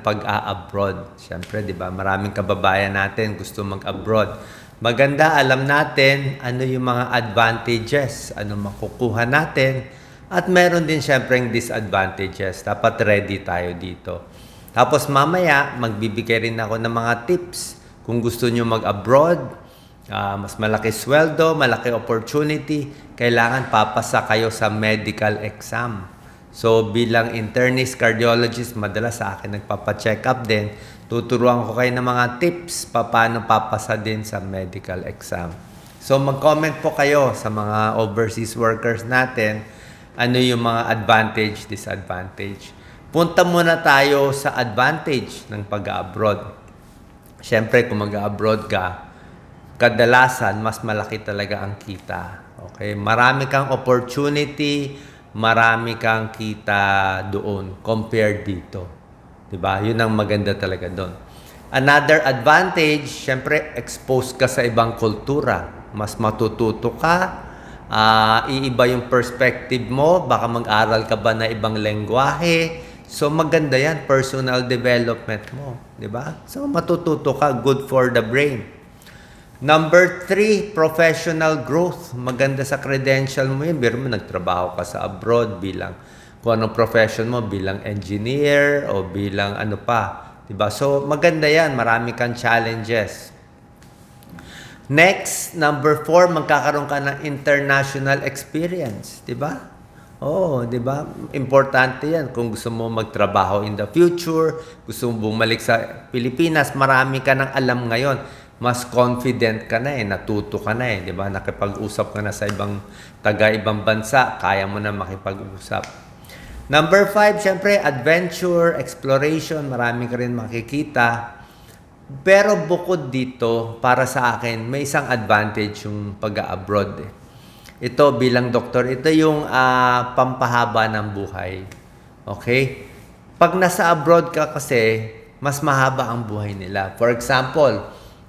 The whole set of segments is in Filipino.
pag-a-abroad. Siyempre, di ba, maraming kababayan natin gusto mag-abroad. Maganda, alam natin ano yung mga advantages, ano makukuha natin, at meron din siyempre yung disadvantages. Dapat ready tayo dito. Tapos mamaya, magbibigay rin ako ng mga tips kung gusto nyo mag-abroad, ah, mas malaki sweldo, malaki opportunity, kailangan papasa kayo sa medical exam. So bilang internist cardiologist, madalas sa akin nagpapa-check up din. Tuturuan ko kayo ng mga tips paano papasa din sa medical exam. So mag-comment po kayo sa mga overseas workers natin ano yung mga advantage, disadvantage. Punta muna tayo sa advantage ng pag-abroad. Siyempre, kung mag-abroad ka, kadalasan mas malaki talaga ang kita. Okay? Marami kang opportunity, marami kang kita doon compared dito. 'Di ba? 'Yun ang maganda talaga doon. Another advantage, syempre expose ka sa ibang kultura. Mas matututo ka, ah, iiba yung perspective mo, baka mag-aral ka ba na ibang lengguwahe. So maganda 'yan, personal development mo, 'di ba? So matututo ka, good for the brain. Number three, professional growth. Maganda sa credential mo yun. Biro mo, nagtrabaho ka sa abroad bilang kung anong profession mo, bilang engineer o bilang ano pa. Diba? So, maganda yan. Marami kang challenges. Next, number four, magkakaroon ka ng international experience. Diba? Oo, di ba? Importante yan. Kung gusto mo magtrabaho in the future, gusto mo bumalik sa Pilipinas, marami ka ng alam ngayon mas confident ka na eh, natuto ka na eh, di ba? Nakipag-usap ka na sa ibang taga ibang bansa, kaya mo na makipag-usap. Number five, syempre, adventure, exploration, marami ka rin makikita. Pero bukod dito, para sa akin, may isang advantage yung pag-abroad eh. Ito bilang doktor, ito yung ah, pampahaba ng buhay. Okay? Pag nasa abroad ka kasi, mas mahaba ang buhay nila. For example,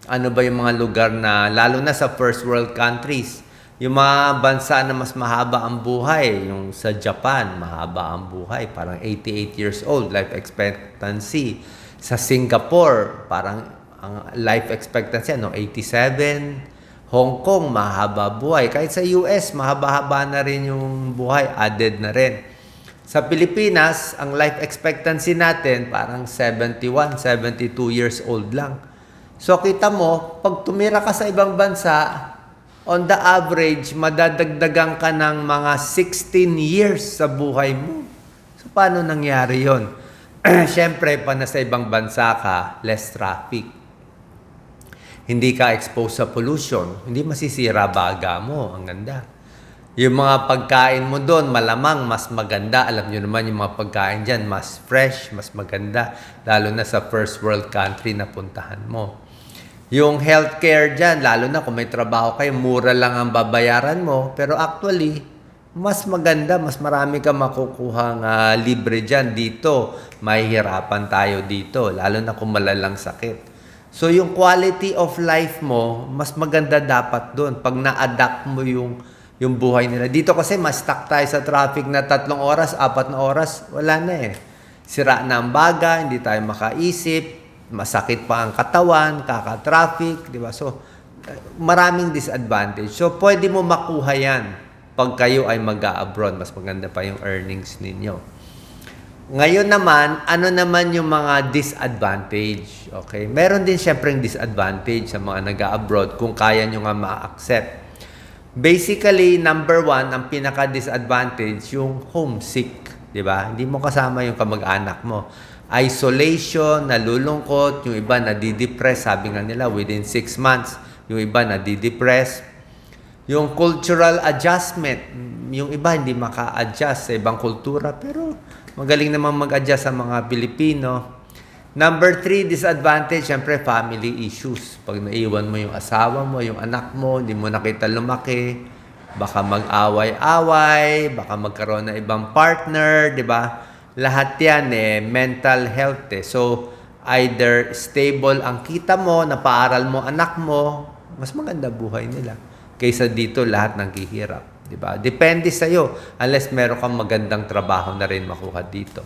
ano ba yung mga lugar na, lalo na sa first world countries, yung mga bansa na mas mahaba ang buhay, yung sa Japan, mahaba ang buhay, parang 88 years old, life expectancy. Sa Singapore, parang ang life expectancy, ano, 87. Hong Kong, mahaba buhay. Kahit sa US, mahaba-haba na rin yung buhay, added na rin. Sa Pilipinas, ang life expectancy natin parang 71, 72 years old lang. So kita mo, pag tumira ka sa ibang bansa, on the average, madadagdagan ka ng mga 16 years sa buhay mo. So paano nangyari yon? Siyempre, pa nasa ibang bansa ka, less traffic. Hindi ka exposed sa pollution. Hindi masisira baga mo. Ang ganda. Yung mga pagkain mo doon, malamang mas maganda. Alam nyo naman yung mga pagkain dyan, mas fresh, mas maganda. Lalo na sa first world country na puntahan mo. Yung healthcare dyan, lalo na kung may trabaho kayo, mura lang ang babayaran mo. Pero actually, mas maganda, mas marami ka makukuha uh, libre dyan dito. Mahihirapan tayo dito, lalo na kung malalang sakit. So yung quality of life mo, mas maganda dapat doon pag na-adapt mo yung yung buhay nila. Dito kasi mas stuck tayo sa traffic na tatlong oras, apat na oras, wala na eh. Sira na ang baga, hindi tayo makaisip, masakit pa ang katawan, kaka-traffic, di ba? So, maraming disadvantage. So, pwede mo makuha yan pag kayo ay mag-abroad. Mas maganda pa yung earnings ninyo. Ngayon naman, ano naman yung mga disadvantage? Okay? Meron din syempre disadvantage sa mga nag-abroad kung kaya nyo nga ma-accept. Basically, number one, ang pinaka-disadvantage, yung homesick. Di ba? Hindi mo kasama yung kamag-anak mo isolation, nalulungkot, yung iba nadidepress, sabi nga nila, within 6 months, yung iba nadidepress. Yung cultural adjustment, yung iba hindi maka-adjust sa ibang kultura, pero magaling naman mag-adjust sa mga Pilipino. Number three, disadvantage, syempre family issues. Pag naiwan mo yung asawa mo, yung anak mo, hindi mo nakita lumaki, baka mag-away-away, baka magkaroon ng ibang partner, di ba? Lahat yan eh, mental health eh. So, either stable ang kita mo, napaaral mo anak mo, mas maganda buhay nila. Kaysa dito lahat naghihirap. Di ba? Depende sa iyo unless meron kang magandang trabaho na rin makuha dito.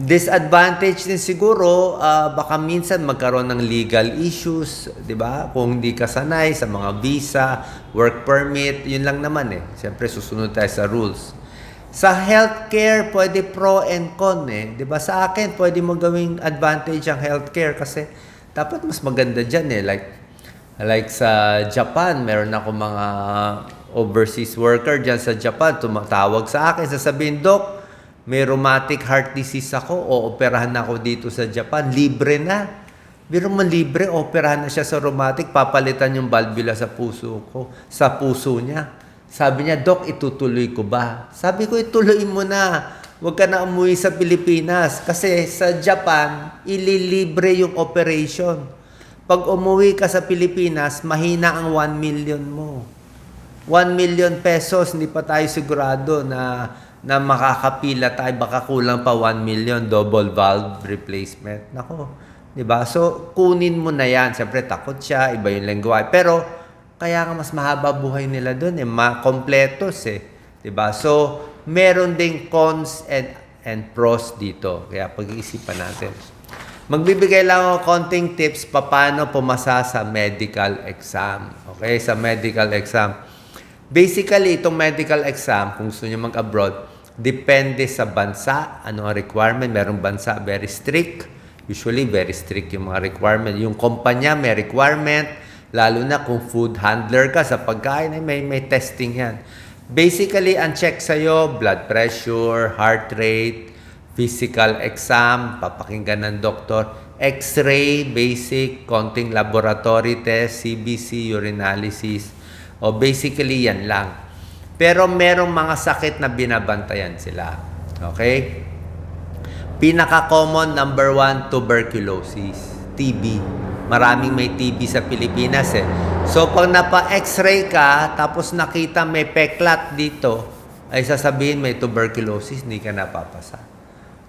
Disadvantage din siguro, ah, baka minsan magkaroon ng legal issues, 'di ba? Kung hindi ka sanay sa mga visa, work permit, 'yun lang naman eh. Siyempre susunod tayo sa rules. Sa healthcare, pwede pro and con eh. ba? Sa akin, pwede mo gawing advantage ang healthcare kasi dapat mas maganda diyan eh. Like like sa Japan, meron ako mga overseas worker diyan sa Japan tumatawag sa akin, sasabihin, "Doc, may rheumatic heart disease ako o operahan ako dito sa Japan, libre na. Biro mo libre, operahan na siya sa rheumatic, papalitan yung valvula sa puso ko, sa puso niya. Sabi niya, Dok, itutuloy ko ba? Sabi ko, ituloy mo na. Huwag ka na umuwi sa Pilipinas. Kasi sa Japan, ililibre yung operation. Pag umuwi ka sa Pilipinas, mahina ang 1 million mo. 1 million pesos, hindi pa tayo sigurado na na makakapila tayo, baka kulang pa 1 million double valve replacement. Nako, 'di ba? So, kunin mo na 'yan. Siyempre takot siya, iba yung lengguwahe. Pero kaya nga mas mahaba buhay nila doon eh, ma-kompletos eh. 'Di ba? So, meron ding cons and and pros dito. Kaya pag-iisipan natin. Magbibigay lang ako konting tips paano pumasa sa medical exam. Okay, sa medical exam. Basically, itong medical exam, kung gusto nyo mag-abroad, depende sa bansa, ano ang requirement. Merong bansa very strict. Usually, very strict yung mga requirement. Yung kumpanya may requirement, lalo na kung food handler ka sa pagkain, ay may, may testing yan. Basically, ang check sa'yo, blood pressure, heart rate, physical exam, papakinggan ng doktor, x-ray, basic, konting laboratory test, CBC, urinalysis, o basically yan lang. Pero merong mga sakit na binabantayan sila. Okay? Pinaka-common number one, tuberculosis. TB. Maraming may TB sa Pilipinas eh. So pag napa-x-ray ka, tapos nakita may peklat dito, ay sasabihin may tuberculosis, hindi ka napapasa.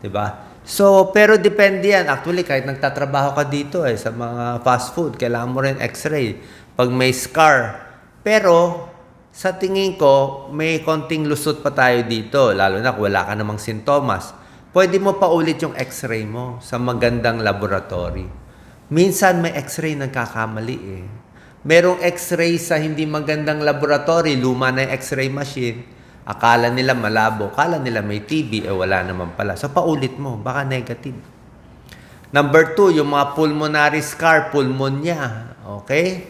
ba? So, pero depende yan. Actually, kahit nagtatrabaho ka dito eh, sa mga fast food, kailangan mo rin x-ray. Pag may scar. Pero, sa tingin ko, may konting lusot pa tayo dito, lalo na kung wala ka namang sintomas. Pwede mo pa ulit yung x-ray mo sa magandang laboratory. Minsan may x-ray nagkakamali eh. Merong x-ray sa hindi magandang laboratory, luma na yung x-ray machine. Akala nila malabo, akala nila may TB, eh wala naman pala. So paulit mo, baka negative. Number two, yung mga pulmonary scar, pulmonya. Okay?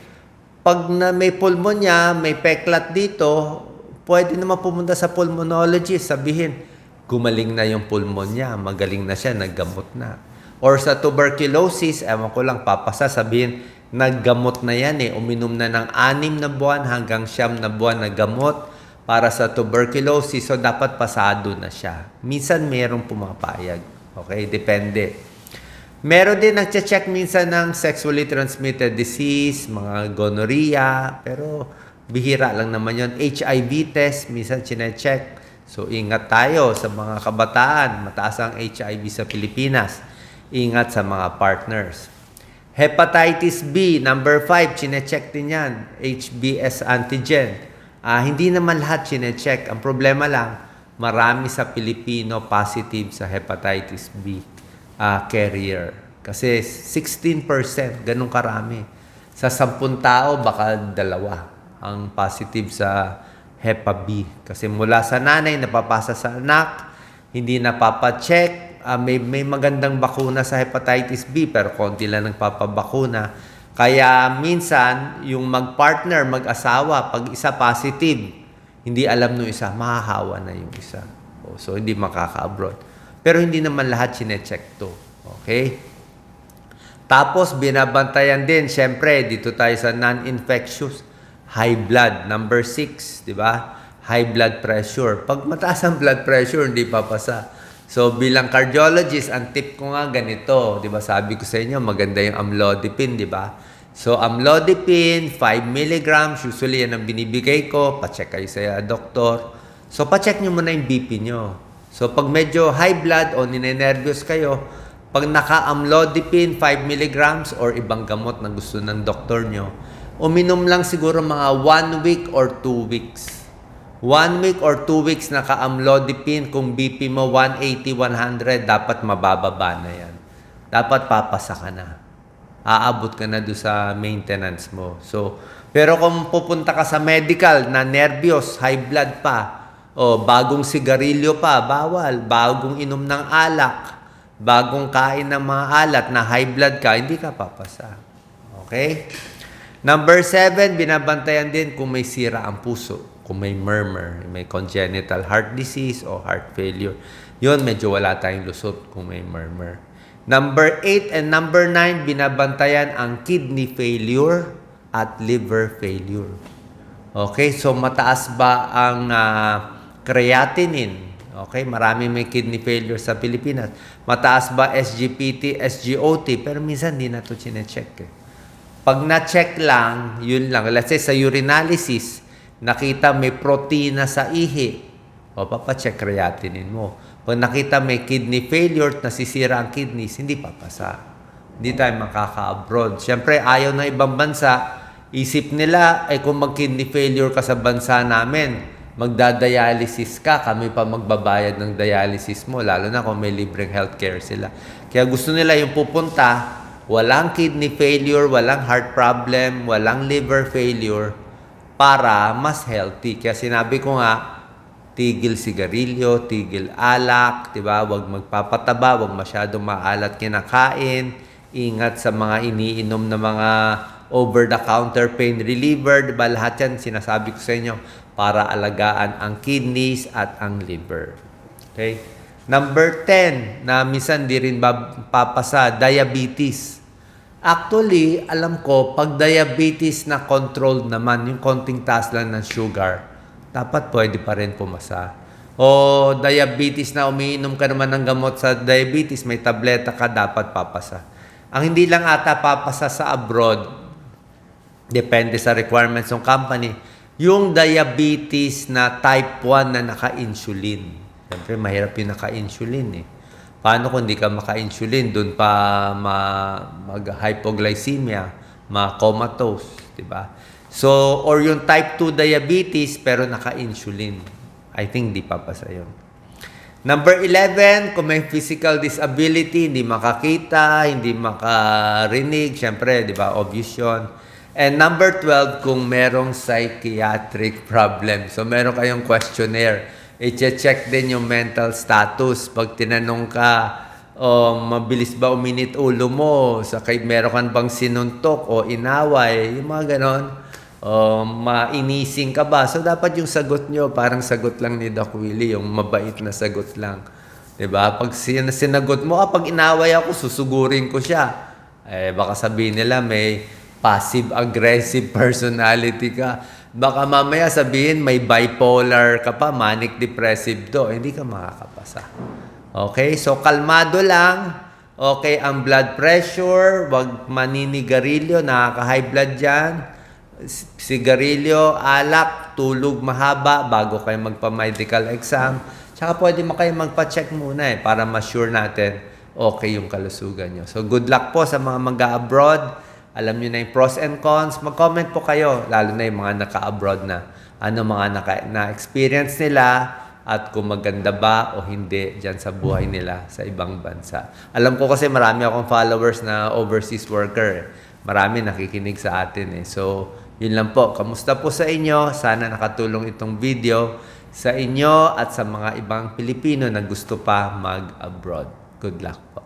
Pag na may pulmonya, may peklat dito, pwede naman pumunta sa pulmonologist, sabihin, gumaling na yung pulmonya, magaling na siya, naggamot na. Or sa tuberculosis, ewan ko lang, papasa, sabihin, naggamot na yan eh, uminom na ng anim na buwan hanggang siyam na buwan na gamot para sa tuberculosis, so dapat pasado na siya. Minsan merong pumapayag. Okay? Depende. Meron din nagche-check minsan ng sexually transmitted disease, mga gonorrhea, pero bihira lang naman yon HIV test, minsan chine-check. So, ingat tayo sa mga kabataan. Mataas ang HIV sa Pilipinas. Ingat sa mga partners. Hepatitis B, number 5, chine-check din yan. HBs antigen. Ah, hindi naman lahat chine-check. Ang problema lang, marami sa Pilipino positive sa hepatitis B ah, carrier. Kasi 16%, ganun karami. Sa 10 tao, baka dalawa ang positive sa Hepa B. Kasi mula sa nanay, napapasa sa anak, hindi napapacheck. Ah, may, may magandang bakuna sa hepatitis B, pero konti lang nagpapabakuna. Kaya minsan, yung mag-partner, mag-asawa, pag isa positive, hindi alam no isa, mahahawa na yung isa. O, so, hindi makaka-abroad. Pero hindi naman lahat sinecheck to. Okay? Tapos, binabantayan din, syempre, dito tayo sa non-infectious, high blood, number 6, di ba? High blood pressure. Pag mataas ang blood pressure, hindi papasa. So, bilang cardiologist, ang tip ko nga ganito, di ba? Sabi ko sa inyo, maganda yung amlodipine, di ba? So, amlodipine, 5 milligrams, usually yan ang binibigay ko. Pacheck kayo sa doktor. So, pacheck nyo muna yung BP nyo. So, pag medyo high blood o ninenervyos kayo, pag naka-amlodipine 5 milligrams or ibang gamot na gusto ng doktor nyo, uminom lang siguro mga 1 week or 2 weeks. One week or two weeks naka-amlodipine, kung BP mo 180, 100, dapat mabababa na yan. Dapat papasa ka na. Aabot ka na doon sa maintenance mo. So, pero kung pupunta ka sa medical na nervyos, high blood pa, o bagong sigarilyo pa, bawal, bagong inom ng alak, bagong kain ng mga alat na high blood ka, hindi ka papasa. Okay? Number seven, binabantayan din kung may sira ang puso, kung may murmur, may congenital heart disease o heart failure. Yun, medyo wala tayong lusot kung may murmur. Number eight and number nine, binabantayan ang kidney failure at liver failure. Okay, so mataas ba ang ah, creatinine? Okay, marami may kidney failure sa Pilipinas. Mataas ba SGPT, SGOT? Pero minsan hindi na ito chinecheck eh. Pag na-check lang, yun lang. Let's say sa urinalysis, nakita may protina sa ihi, o papacheck creatinine mo. Pag nakita may kidney failure, nasisira ang kidneys, hindi papasa. Hindi tayo makaka-abroad. Siyempre, ayaw ng ibang bansa, isip nila, eh kung mag-kidney failure ka sa bansa namin, magdadialysis ka, kami pa magbabayad ng dialysis mo, lalo na kung may libreng healthcare sila. Kaya gusto nila yung pupunta, walang kidney failure, walang heart problem, walang liver failure, para mas healthy. Kaya sinabi ko nga, tigil sigarilyo, tigil alak, 'di ba? Huwag magpapataba, huwag masyadong maalat kinakain, ingat sa mga iniinom na mga over-the-counter pain reliever, 'di ba? Lahat 'yan sinasabi ko sa inyo para alagaan ang kidneys at ang liver. Okay? Number 10, na minsan di rin papasa, diabetes. Actually, alam ko, pag diabetes na controlled naman, yung konting taas lang ng sugar, dapat pwede pa rin pumasa. O diabetes na umiinom ka naman ng gamot sa diabetes, may tableta ka, dapat papasa. Ang hindi lang ata papasa sa abroad, depende sa requirements ng company, yung diabetes na type 1 na naka-insulin. Siyempre, mahirap yung naka-insulin eh. Paano kung hindi ka maka-insulin, doon pa ma- mag-hypoglycemia, ma-comatose, di ba? So, or yung type 2 diabetes pero naka-insulin. I think di papasa yun. Number 11, kung may physical disability, hindi makakita, hindi makarinig, syempre, di ba, obvious yun. And number 12, kung merong psychiatric problem. So, meron kayong questionnaire. I-check din yung mental status. Pag tinanong ka, oh, mabilis ba uminit ulo mo? Sa kay meron kan bang sinuntok o inaway? Yung mga ganon. O mainising ka ba? So, dapat yung sagot nyo, parang sagot lang ni Doc Willie, yung mabait na sagot lang. ba? Pag sin- sinagot mo, ah, pag inaway ako, susugurin ko siya. Eh, baka sabihin nila may passive-aggressive personality ka. Baka mamaya sabihin may bipolar ka pa, manic-depressive do. Hindi ka makakapasa. Okay? So, kalmado lang. Okay, ang blood pressure, wag maninigarilyo, nakaka-high blood dyan. S- Sigarilyo, alak, tulog mahaba bago kayo magpa-medical exam. Tsaka pwede mo kayo magpa-check muna eh, para ma-sure natin okay yung kalusugan nyo. So, good luck po sa mga mag-abroad. Alam nyo na yung pros and cons. Mag-comment po kayo, lalo na yung mga naka-abroad na. Ano mga naka- na-experience nila at kung maganda ba o hindi dyan sa buhay nila sa ibang bansa. Alam ko kasi marami akong followers na overseas worker. eh. Marami nakikinig sa atin eh. So, yun lang po. Kamusta po sa inyo? Sana nakatulong itong video sa inyo at sa mga ibang Pilipino na gusto pa mag-abroad. Good luck po.